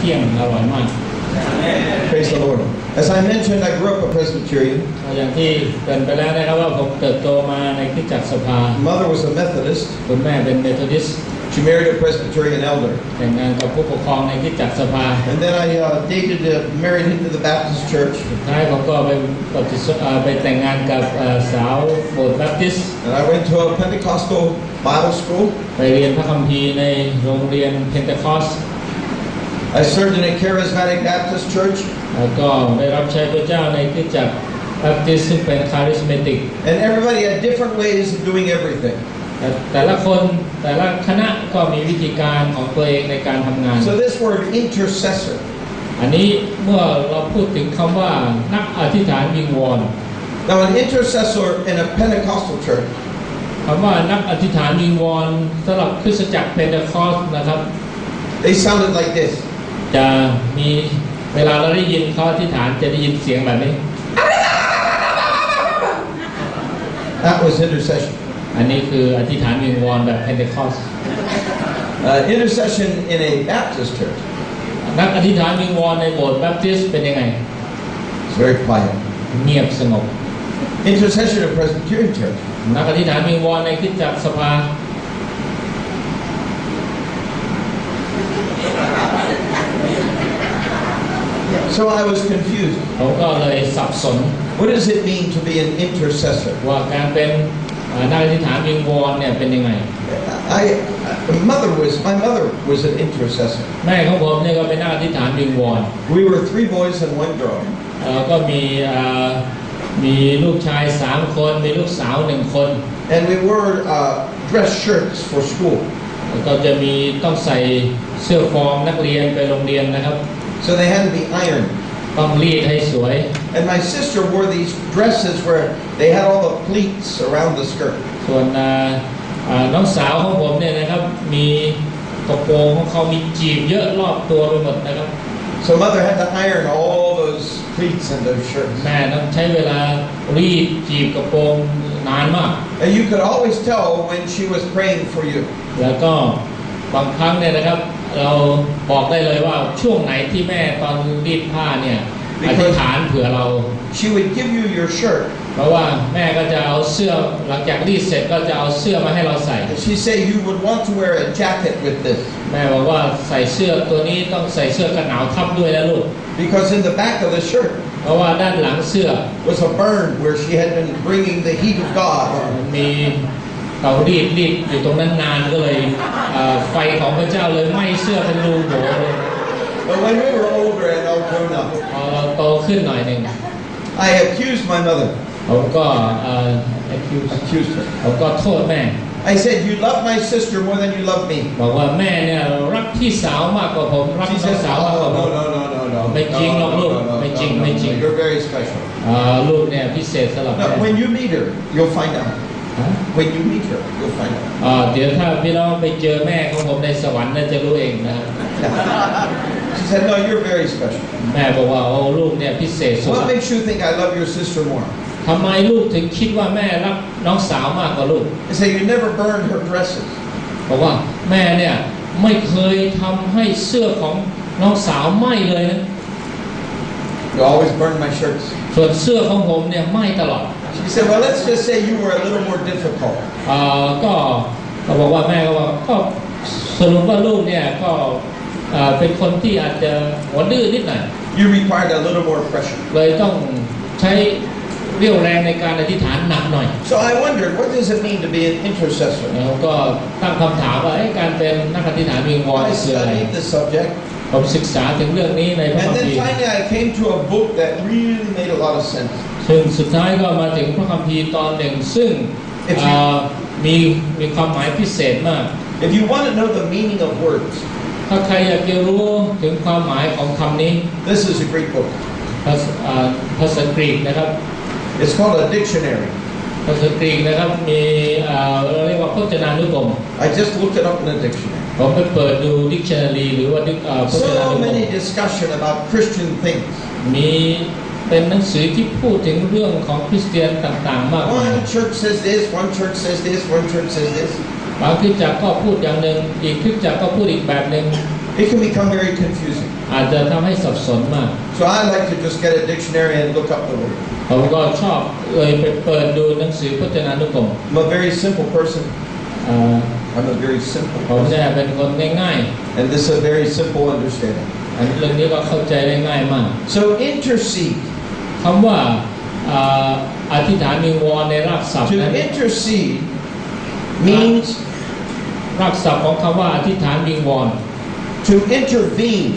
เที่ยงอร่อยมาก Praise the Lord. As I mentioned, I grew up a Presbyterian. อย่างที่เกรินไปแล้วนะครับว่าผมเติบโตมาในคริสตจักรสภา Mother was a Methodist. คุณแม่เป็นเมทอดิสต์ She married a Presbyterian elder. แต่งงานกับผู้ปกครองในคริสตจักรสภา And then I uh, dated, uh, married into the Baptist church. สุดท้ายผมก็ไปปฏิสเอ่อไปแต่งงานกับเอ่อสาวโบสถ์แบปติสต์ And I went to a Pentecostal Bible school. ไปเรียนพระคัมภีร์ในโรงเรียนเพนเทคอส I served in a charismatic Baptist church. แล้วก็ได้รับใช้พระเจ้าในคริสตจักรแบปติสต์ซึ่งเป็นคาริสเมติก And everybody had different ways of doing everything. แต่แต่ละคนแต่ละคณะก็มีวิธีการของตัวเองในการทำงาน So this word intercessor อันนี้เมื่อเราพูดถึงคำว่านักอธิษฐานวิงวอน Now, an intercessor in a Pentecostal church คำว่านักอธิษฐานวิงวอนสำหรับคริสตจักรเพนเทคอสนะครับ they sounded like this. จะมีเวลาเราได้ยินเขาอธิษฐานจะได้ยินเสียงแบบนี้ That was intercession. อันนี้คืออธิษฐานวิงวอนแบบเพนเทคอส Uh, intercession in a Baptist church นักอธิษฐานวิงวอนในโบสถ์แบปติสต์เป็นยังไง is very quiet. เงียบสงบ Intercession in a Presbyterian church นักอธิษฐานวิงวอนในคริสตจักรสภา So I was confused. ผมก็เลยสับสน What does it mean to be an intercessor? ว่าการเป็นเอ่อนักอธิษฐานวิงวอนเนี่ยเป็นยังไง I, I mother was my mother was an intercessor. แม่ของผมเนี่ยก็เป็นนักอธิษฐานวิงวอน We were three boys and one girl. เอ่อก็มีเอ่อมีลูกชายสามคนมีลูกสาวหนึ่งคน And we wore uh, dress shirts for school. แล้วก็จะมีต้องใส่เสื้อฟอร์มนักเรียนไปโรงเรียนนะครับ So they had to be ironed. ต้องรีดให้สวย And my sister wore these dresses where they had all the pleats around the skirt. ส่วนเอ่อเอ่อน้องสาวของผมเนี่ยนะครับ มีกระโปรงของเขามีจีบเยอะรอบตัวไปหมดนะครับ So mother had to iron all those pleats and those shirts. แม่ต้องใช้เวลารีดจีบกระโปรงนานมาก And you could always tell when she was praying for you. แล้วก็บางครั้งเนี่ยนะครับ เราบอกได้เลยว่าช่วงไหนที่แม่ตอนรีดผ้าเนี่ยอธิษฐานเผื่อเรา She would give you your shirt. เพราะว่าแม่ก็จะเอาเสื้อหลังจากรีดเสร็จก็จะเอาเสื้อมาให้เราใส่ And she said you would want to wear a jacket with this. แม่บอกว่าใส่เสื้อตัวนี้ต้องใส่เสื้อกันหนาวทับด้วยนะลูก Because in the back of the shirt เพราะว่าด้านหลังเสื้อ was a burn where she had been bringing the heat of God. มันมี เตารีดรีดอยู่ตรงนั้นนานก็เลยเอ่อไฟของพระเจ้าเลยไหม้เสื้อเป็นรูโบเลย But when we were older and all grown up, พอเราโตขึ้นหน่อยหนึ่ง I accused my mother. ผมก็เอ่อ accuse Accused her. ผมก็โทษแม่ I said, You love my sister more than you love me. บอกว่าแม่เนี่ยรักพี่สาวมากกว่าผมรัก She น้อง says, สาวมากกว่า Oh, ผ no, ม no, no, no, no. May No, Jing no, Long no, Lu. no, May no, Jing, no, May no. Jing. You're very special. เอ่อลูกเนี่ยพิเศษสำหรับแม่ No, when you meet her, you'll find out. ฮะ When you meet her, you'll find out. เอ่อเดี๋ยวถ้าพี่น้องไปเจอแม่ของผมในสวรรค์น่าจะรู้เองนะครับ She said, No, you're very special. แม่บอกว่าโอ้ลูกเนี่ยพิเศษสุด What makes you think I love your sister more? ทำไมลูกถึงคิดว่าแม่รักน้องสาวมากกว่าลูก I said, You never burned her dresses. บอกว่าแม่เนี่ยไม่เคยทำให้เสื้อของน้องสาวไหม้เลยนะ You always burned my shirts. ส่วนเสื้อของผมเนี่ยไหม้ตลอด She said, Well, let's just say you were a little more difficult. เอ่อก็ก็บอกว่าแม่ก็ว่าก็สรุปว่าลูกเนี่ยก็เอ่อเป็นคนที่อาจจะหัวดื้อนิดหน่อย You required a little more pressure. เลยต้องใช้เรี่ยวแรงในการอธิษฐานหนักหน่อย So I wondered, what does it mean to be an intercessor? แล้วก็ตั้งคำถามว่าเอ๊ะการเป็นนักอธิษฐานวิงวอน I คืออะไร studied the subject. ผมศึกษาถึงเรื่องนี้ในพระคั And ม then ภีร์ finally I came to a book that really made a lot of sense. ซึ่งสุดท้ายก็มาถึงพระคัมภีร์ตอนหนึ่งซึ่ง If you- เอ่อมีมีความหมายพิเศษมาก If you want to know the meaning of words, ถ้าใครอยากจะรู้ถึงความหมายของคำนี้ this is a great book. ภาษาเอ่อภาษากรีกนะครับ It's called a dictionary. ภาษากรีกนะครับมีเอ่อเราเรียกว่าพจนานุกรม I just looked it up in a dictionary. ผมไปเปิดดู dictionary หรือว่า dic- เอ่อพจนา So นุกรม many discussion about Christian things. มี เป็นหนังสือที่พูดถึงเรื่องของคริสเตียนต่างๆ มากมาย One church says this, one church says this, one church says this. บางคริสตจักรก็พูดอย่างหนึ่งอีกคริสตจักรก็พูดอีกแบบหนึ่ง it can become very confusing. อาจจะทำให้สับสนมาก So I like to just get a dictionary and look up the word. ผมก็ชอบเลยไปเปิดดูหนังสือพจนานุกรม I'm a very simple person. เอ่อ I'm a very simple ผม person. เนี่ยเป็นคนง่าย And this is a very simple understanding. ๆ อันเรื่องนี้ก็เข้าใจได้ง่ายมาก So intercede. คำว่าอ่าอธิษฐานวิงวอนในรากศัพท์ To นั้น intercede means รากศัพท์ของคำว่าอธิษฐานวิงวอน to intervene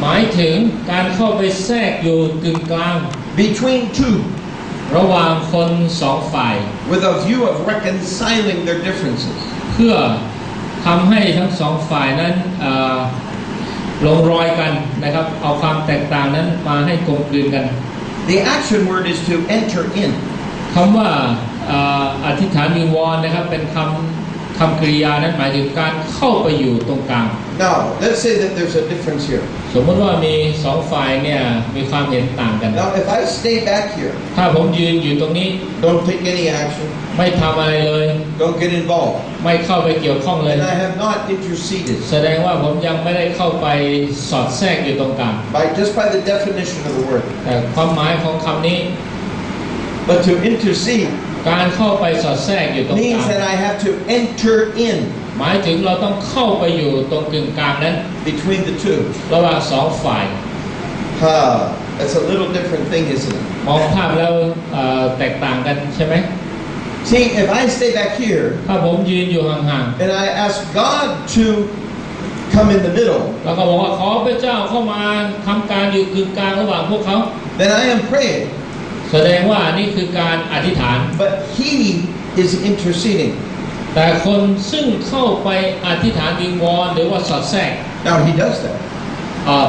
หมายถึงการเข้าไปแทรกอยู่กึ่งกลาง between two ระหว่างคนสองฝ่าย with a view of reconciling their differences. เพื่อทำให้ทั้งสองฝ่ายนั้นเอ่อ ลงรอยกันนะครับเอาความแตกต่างนั้นมาให้กลมกลืนกัน The action word is to enter in. คำว่าเอ่ออธิษฐานวิงวอนนะครับเป็นคำ คำกริยานั้นหมายถึงการเข้าไปอยู่ตรงกลาง Now, let's say that there's a difference here. สมมติว่ามีสองฝ่ายเนี่ยมีความเห็นต่างกัน Now, if I stay back here, ถ้าผมยืนอยู่ตรงนี้ don't take any action, ไม่ทำอะไรเลย don't get involved, ไม่เข้าไปเกี่ยวข้องเลย and I have not interceded แสดงว่าผมยังไม่ได้เข้าไปสอดแทรกอยู่ตรงกลาง by just by the definition of the word. แต่ความหมายของคำนี้ But to intercede การเข้าไปสอดแทรกอยู่ตรงก means ลาง that I have to enter in หมายถึงเราต้องเข้าไปอยู่ตรงกึ่งกลางนั้น between the two. ระหว่างสองฝ่าย Ah, that's a little different thing, isn't it? มองภาพแล้วเอ่อแตกต่างกันใช่ไหม See, if I stay back here ถ้าผมยืนอยู่ห่าง and I ask God to come in the middle, ๆแล้วก็บอกว่าขอพระเจ้าเข้ามาทำการอยู่กึ่งกลางระหว่างพวกเขา then I am praying, แสดงว่านี่คือการอธิษฐาน but He is interceding. แต่คนซึ่งเข้าไปอธิษฐานวิงวอนหรือว่าสอดแทรก Now He does that. เอ่อ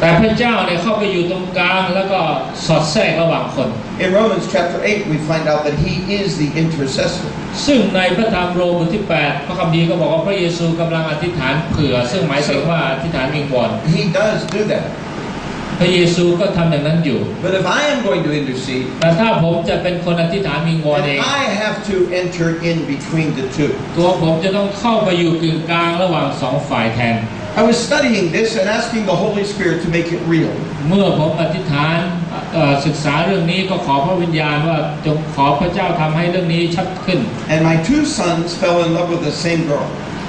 แต่พระเจ้าเนี่ยเข้าไปอยู่ตรงกลางแล้วก็สอดแทรกระหว่างคน In Romans chapter 8, we find out that He is the intercessor. ซึ่งในพระธรรมโรมบทที่ 8 พระคัมภีร์ก็บอกว่าพระเยซูกำลังอธิษฐานเผื่อ ซึ่งหมายถึงว่าอธิษฐานวิงวอน He does do that. พระเยซูก็ทำอย่างนั้นอยู่ But if I am going to intercede, แต่ถ้าผมจะเป็นคนอธิษฐานวิงวอนเอ then ง I have to enter in between the two. ตัวผมจะต้องเข้าไปอยู่กึ่งกลางระหว่างสองฝ่ายแทน I was studying this and asking the Holy Spirit to make it real. เมื่อผมอธิษฐานเอ่อศึกษาเรื่องนี้ก็ขอพระวิญญาณว่าจงขอพระเจ้าทำให้เรื่องนี้ชัดขึ้น And my two sons fell in love with the same girl.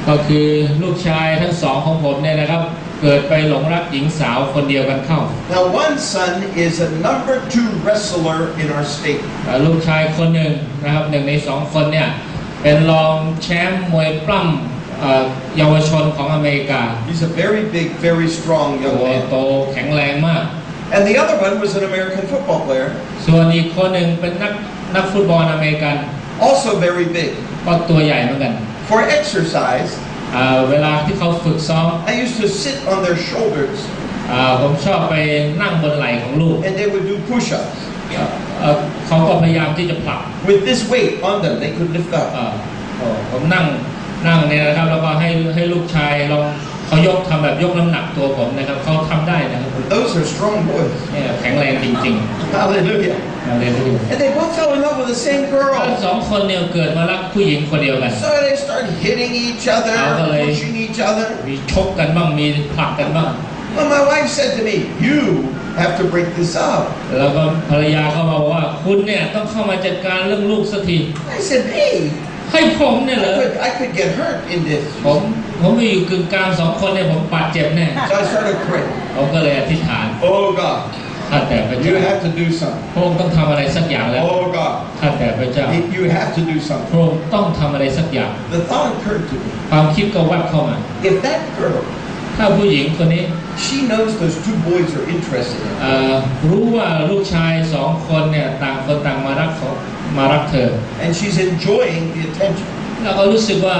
ก็คือลูกชายทั้งสองของผมเนี่ยนะครับ เกิดไปหลงรักหญิงสาวคนเดียวกันเข้า Now, one son is a number two wrestler in our state. เอ่อลูกชายคนหนึ่งนะครับหนึ่งในสองคนเนี่ยเป็นรองแชมป์มวยปล้ำเอ่อเยาวชนของอเมริกา He's a very big, very strong โต young man. โตแข็งแรงมาก And the other one was an American football player, ส่วนอีกคนหนึ่งเป็นนักนักฟุตบอลอเมริกัน also very big. ก็ตัวใหญ่เหมือนกัน For exercise, เอ่อเวลาที่เขาฝึกซ้อม I used to sit on their shoulders เอ่อผมชอบไปนั่งบนไหล่ของลูก and they would do push ups. เอ่อเอ่อเขาก็พยายามที่จะผลัก With this weight on them, they could lift up. เอ่อเอ่อผมนั่งนั่งเนี่ยนะครับแล้วก็ให้ให้ลูกชายลองเขายกทำแบบยกน้ำหนักตัวผมนะครับเขาทำได้นะครับ Those are strong boys. เนี่ยแข็งแรงจริง Hallelujah. ๆนะเรียนรู้ And they both fell in love with the same ทั้ง girl. สองคนเนี่ยเกิดมารักผู้หญิงคนเดียวกัน So they started hitting each other, Hallelujah. pushing each other. มีชกกันบ้างมีผลักกันบ้าง Well, my wife said to me, You have to break this up. แล้วก็ภรรยาเขามาบอกว่าคุณเนี่ยต้องเข้ามาจัดการเรื่องลูกสักที I said, Hey, ให้ผมเนี่ย I เหรอ could, I could get hurt in this. ผมผมไปอยู่กึ่งกลางสองคนเนี่ยผมบาดเจ็บแน่ So I started praying. ผมก็เลยอธิษฐาน Oh God, ข้าแต่พระ you เจ้า have to do something. พระองค์ต้องทำอะไรสักอย่างแล้ว Oh God, ข้าแต่พระเจ้า you have to do something. พระองค์ต้องทำอะไรสักอย่าง The thought occurred to me ความคิดก็แวบเข้ามา if that girl, ถ้าผู้หญิงคนนี้ she knows those two boys are interested in her, เอ่อรู้ว่าลูกชายสองคนเนี่ยต่างคนต่างมารักเขามารักเธอ and she's enjoying the attention, แล้วก็รู้สึกว่า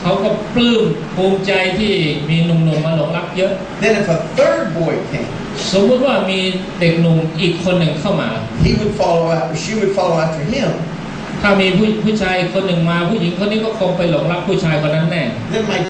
เขาก็ปลื้มภูมิใจที่มีหนุ่มๆมาหลงรักเยอะ then if a third boy came, สมมติว่ามีเด็กหนุ่มอีกคนหนึ่งเข้ามา he would follow after, she would follow after him, ถ้ามีผู้ผู้ชายคนหนึ่งมาผู้หญิงคนนี้ก็คงไปหลงรักผู้ชายคนนั้นแน่ then my